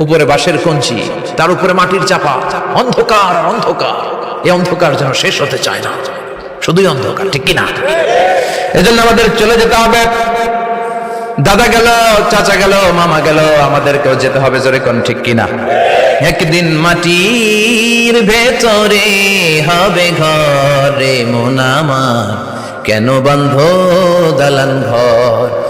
উপরে বাঁশের কঞ্চি, তার উপরে মাটির চাপা, অন্ধকার অন্ধকার। এই অন্ধকার যেন শেষ হতে চায় না। শুধুই অন্ধকার, ঠিক কিনা? এজন্য আমাদের চলে যেতে হবে। দাদা গেল, চাচা গেল, মামা গেল, আমাদেরকেও যেতে হবে জোরে কোন, ঠিক কিনা? একদিন মাটির ভেতরে হবে ঘরে মোনামা কেন বন্ধ দালান ঘর?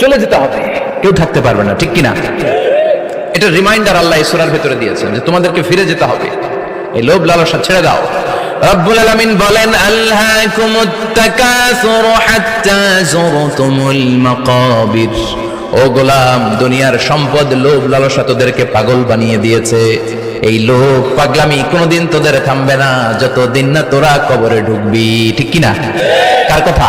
চলে যেতে হবে। কেউ থাকতে পারবে না, ঠিক কিনা? এটা রিমাইন্ডার আল্লাহ ইসরার ভেতরে দিয়েছেন যে তোমাদেরকে ফিরে যেতে হবে। এই লোভ লালসা ছেড়ে দাও। রব্বুল আলামিন বলেন আল্লাহকুমুত তাকাসুর হাত্তা যুরতুমুল মাকাবির। ও গোলাম, দুনিয়ার সম্পদ, লোভ লালসা তোদেরকে পাগল বানিয়ে দিয়েছে। এই লোভ পাগলামি কোনোদিন তোদের থামবে না, যতদিন না তোরা কবরে ঢুকবি, ঠিক কিনা? কার কথা?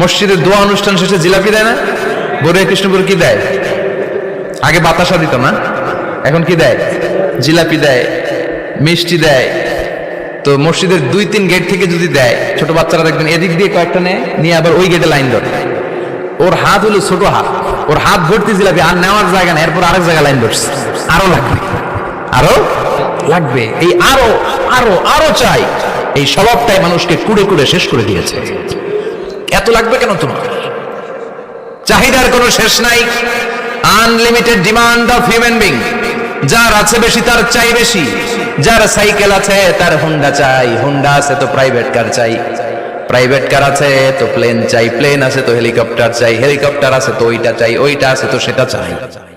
মসজিদের দোয়া অনুষ্ঠান শেষে জিলাপি দেয় না? বরে কৃষ্ণপুর কি দেয়? আগে বাতাসা দিত না? এখন কি দেয়? জিলাপি দেয়, মিষ্টি দেয়। তো মসজিদের দুই তিন গেট থেকে যদি দেয়, ছোট বাচ্চারা দেখবেন এদিক দিয়ে কয়েকটা নেয়, নিয়ে আবার ওই গেটে লাইন ধরে। ওর হাত হলো ছোট হাত। ওর হাত ভর্তি জিলাপি, আর নেওয়ার জায়গা নেই, এরপর আরেক জায়গায় লাইন ধরছে। আরও লাগবে। আরও লাগবে। এই আরও আরও আরও চাই। এই স্বভাবটাই মানুষকে কুড়ে কুড়ে শেষ করে দিয়েছে। এত লাগবে কেন তোমার চাহিদার কোনো শেষ নাই। Unlimited demand of human being যার আছে বেশি, তার চাই বেশি। যার সাইকেল আছে, তার হুন্ডা চাই। হুন্ডা আছে তো প্রাইভেট কার চাই। প্রাইভেট কার আছে তো প্লেন চাই। প্লেন আছে তো হেলিকপ্টার চাই। হেলিকপ্টার আছে তো ওইটা চাই। ওইটা আছে তো সেটা চাই।